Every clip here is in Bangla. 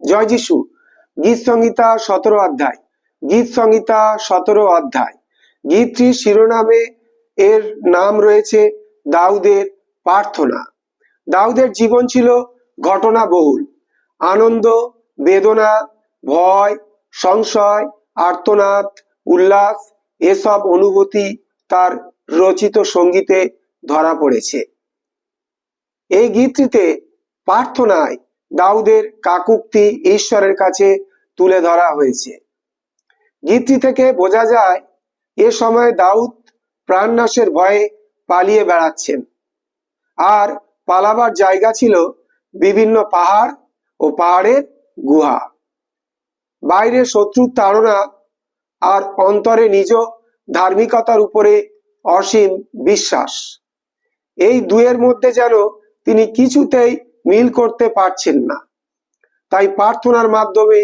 জয় যিশু। গীত সংহিতা সতেরো অধ্যায়। গীত সংহিতা সতেরো অধ্যায়। গীতটির শিরোনামে এর নাম রয়েছে দাউদের প্রার্থনা। দাউদের জীবন ছিল ঘটনা বহুল আনন্দ, বেদনা, ভয়, সংশয়, আর্তনাদ, উল্লাস এসব অনুভূতি তার রচিত সঙ্গীতে ধরা পড়েছে। এই গীতটিতে প্রার্থনায় দাউদের কাকুক্তি ঈশ্বরের কাছে তুলে ধরা হয়েছে। গীতটি থেকে বোঝা যায়, এ সময় দাউদ প্রাণনাশের ভয়ে পালিয়ে বেড়াচ্ছেন। আর পালাবার জায়গা ছিল বিভিন্ন পাহাড় ও পাহাড়ের গুহা। বাইরে শত্রুর তাড়না আর অন্তরে নিজ ধার্মিকতার উপরে অসীম বিশ্বাস। এই দুয়ের মধ্যে যেন তিনি কিছুতেই মিল করতে পারছেন না। তাই প্রার্থনার মাধ্যমে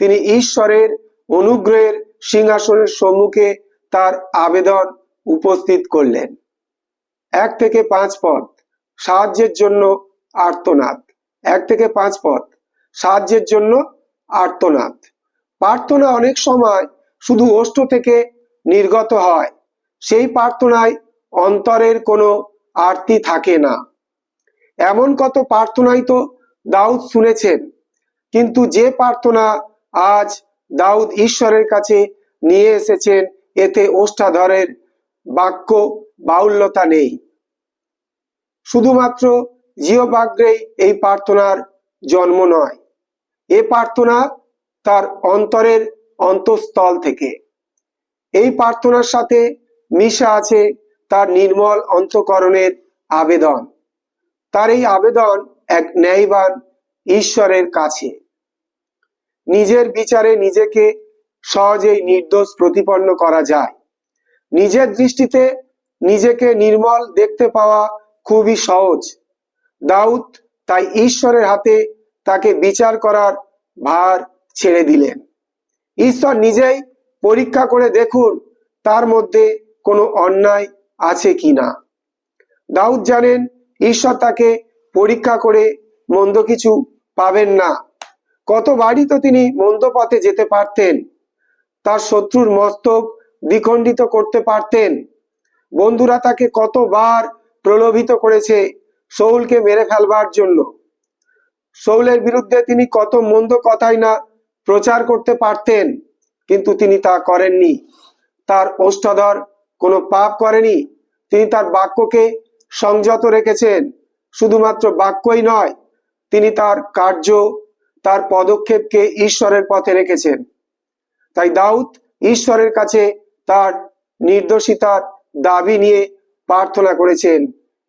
তিনি ঈশ্বরের অনুগ্রহের সিংহাসনের সম্মুখে তার আবেদন উপস্থিত করলেন। এক থেকে পাঁচ পদ, সাহায্যের জন্য আর্তনাদ। এক থেকে পাঁচ পদ, সাহায্যের জন্য আর্তনাদ। প্রার্থনা অনেক সময় শুধু ওষ্ঠ থেকে নির্গত হয়, সেই প্রার্থনায় অন্তরের কোনো আরতি থাকে না। এমন কত প্রার্থনাই তো দাউদ শুনেছেন। কিন্তু যে প্রার্থনা আজ দাউদ ঈশ্বরের কাছে নিয়ে এসেছেন, এতে ওষ্ঠাধরের বাক্য বাউল্যতা নেই। শুধুমাত্র জিওবাগ্রেই এই প্রার্থনার জন্ম নয়, এ প্রার্থনা তার অন্তরের অন্তঃস্থল থেকে। এই প্রার্থনার সাথে মিশা আছে তার নির্মল অন্তকরণের আবেদন। তার এই আবেদন এক ন্যায়বান ঈশ্বরের কাছে। নিজের বিচারে নিজেকে সহজেই নির্দোষ প্রতিপন্ন করা যায়। নিজের দৃষ্টিতে নিজেকে নির্মল দেখতে পাওয়া খুবই সহজ। দাউদ তাই ঈশ্বরের হাতে তাকে বিচার করার ভার ছেড়ে দিলেন। ঈশ্বর নিজেই পরীক্ষা করে দেখুন তার মধ্যে কোনো অন্যায় আছে কিনা। দাউদ জানেন ঈশ্বর তাকে পরীক্ষা করে মন্দ কিছু পাবেন না। কতবারই তো তিনি মন্দ পথে যেতে পারতেন, তার শত্রুর মস্তক দ্বিখণ্ডিত করতে পারতেন। বন্ধুরা তাকে কতবার প্রলোভিত করেছে শৌলকে মেরে ফেলবার জন্য। শৌলের বিরুদ্ধে তিনি কত মন্দ কথাই না প্রচার করতে পারতেন, কিন্তু তিনি তা করেননি। তার ওষ্ঠাধর কোনো পাপ করেনি, তিনি তার বাক্যকে সংযত রেখেছেন। শুধুমাত্র বাক্যই নয়, তিনি তার কার্য, তার পদক্ষেপকে ঈশ্বরের পথে রেখেছেন। তাই দাউদ ঈশ্বরের কাছে তার নির্দোষিতার দাবি নিয়ে প্রার্থনা করেছেন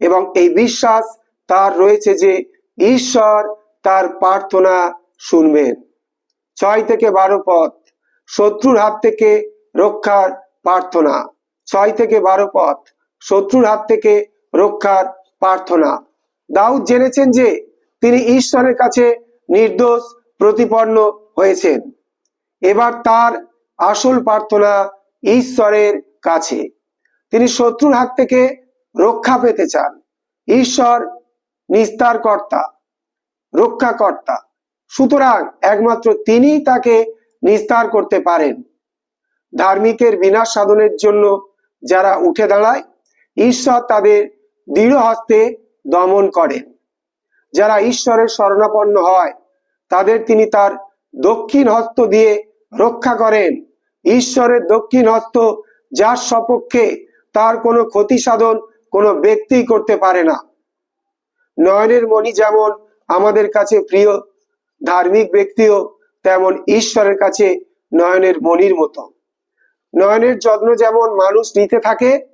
এবং এই বিশ্বাস তার রয়েছে যে ঈশ্বর তার প্রার্থনা শুনবেন। ছয় থেকে বারো পথ, শত্রুর হাত থেকে রক্ষার প্রার্থনা। ছয় থেকে বারো পথ, শত্রুর হাত থেকে রক্ষার প্রার্থনা। দাউদ জেনেছেন যে তিনি ঈশ্বরের কাছে নির্দোষ, প্রতিপন্ন হয়েছেন। এবার তার আসল প্রার্থনা ঈশ্বরের কাছে। তিনি শত্রুর হাত থেকে রক্ষা পেতে চান। ঈশ্বর নিস্তার কর্তা রক্ষাকর্তা। সুতরাং একমাত্র তিনিই তাকে নিস্তার করতে পারেন। ধার্মিকের বিনাশ সাধনের জন্য যারা উঠে দাঁড়ায়, ঈশ্বর তাদের দৃঢ় হস্তে দমন করেন যারা ঈশ্বরের শরণাপন্ন হয়, তাদের তিনি তার দক্ষিণ হস্ত দিয়ে রক্ষা করেন। ঈশ্বরের দক্ষিণ হস্ত যার সপক্ষে তার কোনো ক্ষতি সাধন কোনো ব্যক্তি করতে পারে না। নয়নের মণি যেমন আমাদের কাছে প্রিয়, ধার্মিক ব্যক্তিও তেমন ঈশ্বরের কাছে নয়নের মণির মতো। নয়নের যত্ন যেমন মানুষ নিতে থাকে,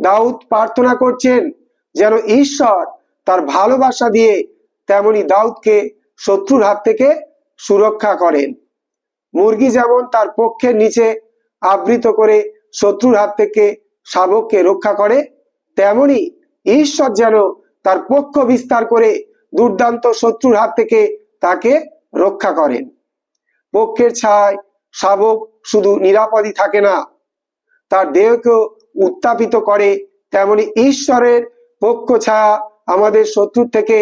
দাউদ প্রার্থনা করছেন যেন ঈশ্বর তার ভালোবাসা দিয়ে তেমনি দাউদকে শত্রুর হাত থেকে সুরক্ষা করেন। মুরগি যেমন তার পক্ষের নিচে আবৃত করে শত্রুর হাত থেকে শাবককে রক্ষা করে, তেমনি ঈশ্বর যেন তার পক্ষ বিস্তার করে দুর্দান্ত শত্রুর হাত থেকে তাকে রক্ষা করেন। পক্ষের ছায় শাবক শুধু নিরাপদই থাকে না, তার দেহকেও উত্তাপিত করে, তেমনি ঈশ্বরের পক্ষ ছায়া আমাদের শত্রুর থেকে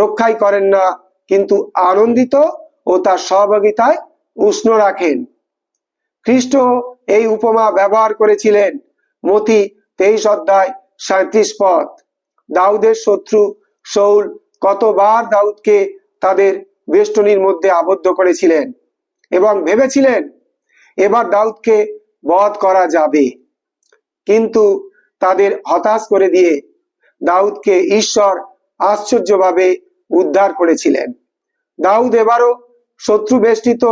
রক্ষাই করেন না, কিন্তু আনন্দিত ও তার সহভাগিতায় উষ্ণ রাখেন। খ্রিস্ট এই উপমা ব্যবহার করেছিলেন মতি তেইশ অধ্যায় সাঁত্রিশ পদ দাউদের শত্রু শৌল কতবার দাউদকে তাদের বেষ্টনীর মধ্যে আবদ্ধ করেছিলেন এবং ভেবেছিলেন এবার দাউদকে বধ করা যাবে, কিন্তু তাদের হতাশ করে দিয়ে দাউদকে ঈশ্বর আশ্চর্যভাবে উদ্ধার করেছিলেন। দাউদ এবারও শত্রু বেষ্টিত,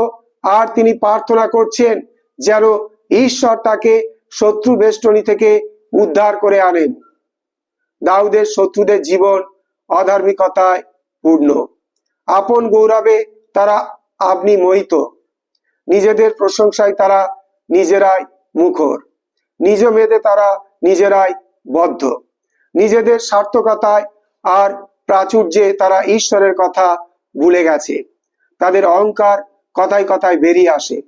আর তিনি প্রার্থনা করছেন যেন ঈশ্বর তাকে শত্রু বেষ্টনী থেকে উদ্ধার করে আনেন। দাউদের শত্রুদের জীবন অধার্মিকতায় পূর্ণ। আপন গৌরবে তারা আপনি মোহিত নিজেদের প্রশংসায় তারা নিজেরাই মুখর। নিজ মেধে তারা নিজেরাই বদ্ধ। নিজেদের সার্থকতায় আর প্রাচুর্যে তারা ঈশ্বরের কথা ভুলে গেছে। তাদের অহংকার কথায় কথায় বেরিয়ে আসে।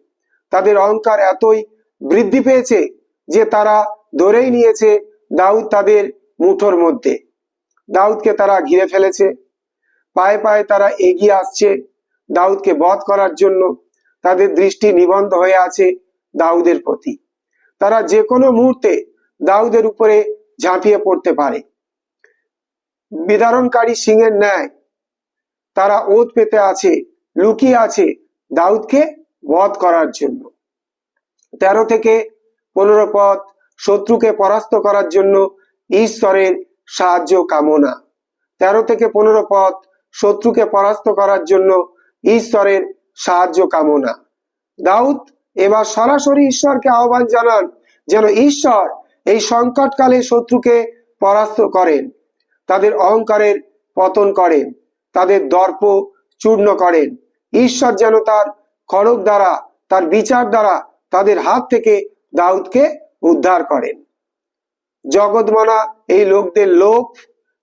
তাদের অহংকার এতই বৃদ্ধি পেয়েছে যে তারা ধরেই নিয়েছে দাউদ তাদের মুঠোর মধ্যে। দাউদকে তারা ঘিরে ফেলেছে। পায়ে পায়ে তারা এগিয়ে আসছে দাউদকে বধ করার জন্য। তাদের দৃষ্টি নিবন্ধ হয়ে আছে দাউদের প্রতি। তারা যে কোনো মুহূর্তে দাউদের উপরে ঝাঁপিয়ে পড়তে পারে। বিদারণকারী সিংহের ন্যায় তারা ওত পেতে আছে, লুকিয়ে আছে দাউদকে বধ করার জন্য। তেরো থেকে পনেরো পথ শত্রুকে পরাস্ত করার জন্য ঈশ্বরের সাহায্য কামনা। তেরো থেকে পনেরো পথ শত্রুকে পরাস্ত করার জন্য ঈশ্বরের সাহায্য কামনা। দাউদ এবার সরাসরি ঈশ্বরকে আহ্বান জানান যেন, ঈশ্বর এই সংকটকালে শত্রুকে পরাস্ত করেন, তাদের অহংকারের পতন করেন, তাদের দর্প চূর্ণ করেন। ঈশ্বর যেন তার খড়ক দ্বারা, তার বিচার দ্বারা তাদের হাত থেকে দাউদকে উদ্ধার করেন। জগৎমানা এই লোকদের লোভ,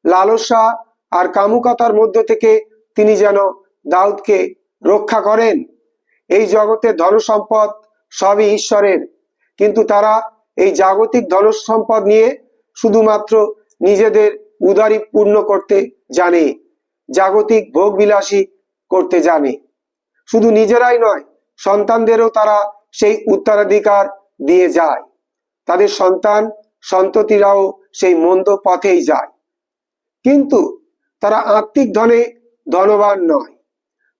লালসা আর কামুকতার মধ্য থেকে তিনি যেন দাউদকে রক্ষা করেন। এই জগতের ধন সম্পদ সবই ঈশ্বরের, কিন্তু তারা এই জাগতিক ধন সম্পদ নিয়ে শুধুমাত্র নিজেদের উদারি পূর্ণ করতে জানে, জাগতিক ভোগ বিলাসী করতে জানে। শুধু নিজেরাই নয়, সন্তানদেরও তারা সেই উত্তরাধিকার দিয়ে যায়। তাদের সন্তান, সন্ততিরাও সেই মন্দ পথেই যায়। কিন্তু তারা আত্মিক ধনে ধনবান নয়।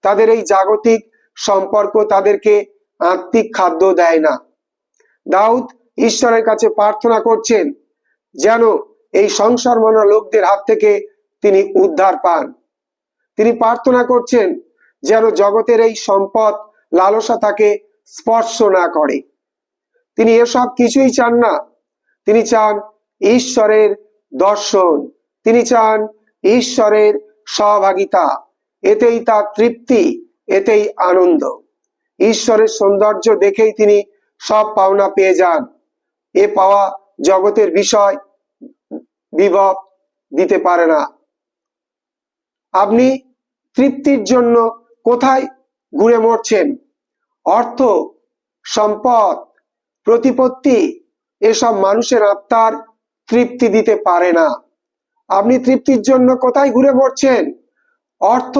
তাদের এই জাগতিক সম্পর্ক তাদেরকে আত্মিক খাদ্য দেয় না। দাউদ ঈশ্বরের কাছে প্রার্থনা করছেন যেন এই সংসার মানা লোকদের হাত থেকে তিনি উদ্ধার পান। তিনি প্রার্থনা করছেন যেন জগতের এই সম্পদ লালসা তাকে স্পর্শ না করে। তিনি এসব কিছুই চান না। তিনি চান ঈশ্বরের দর্শন। তিনি চান ঈশ্বরের সহভাগিতা। এতেই তার তৃপ্তি, এতেই আনন্দ। ঈশ্বরের সৌন্দর্য দেখেই তিনি সব পাওনা পেয়ে যান। এ পাওয়া জগতের বিষয় বিভব দিতে পারে না। আপনি তৃপ্তির জন্য কোথায় ঘুরে মরছেন? অর্থ, সম্পদ, প্রতিপত্তি, এসব মানুষের আত্মার তৃপ্তি দিতে পারে না। আপনি তৃপ্তির জন্য কোথায় ঘুরে মরছেন? অর্থ,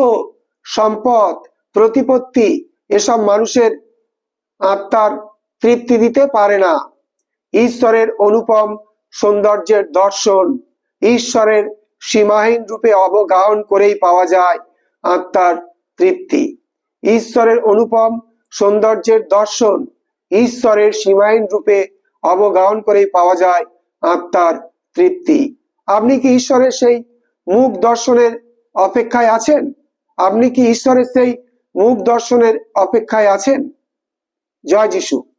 সম্পদ, প্রতিপত্তি, এসব মানুষের আত্মার তৃপ্তি দিতে পারে না। ঈশ্বরের অনুপম সৌন্দর্যের দর্শন, ঈশ্বরের সীমাহীন রূপে অবগাহন করেই পাওয়া যায় আত্মার তৃপ্তি। ঈশ্বরের অনুপম সৌন্দর্যের দর্শন, ঈশ্বরের সীমাহীন রূপে অবগাহন করেই পাওয়া যায় আত্মার তৃপ্তি। আপনি কি ঈশ্বরের সেই মুখ দর্শনের অপেক্ষায় আছেন? আপনি কি ঈশ্বরের সেই মুখ দর্শনের অপেক্ষায় আছেন? জয় যিশু।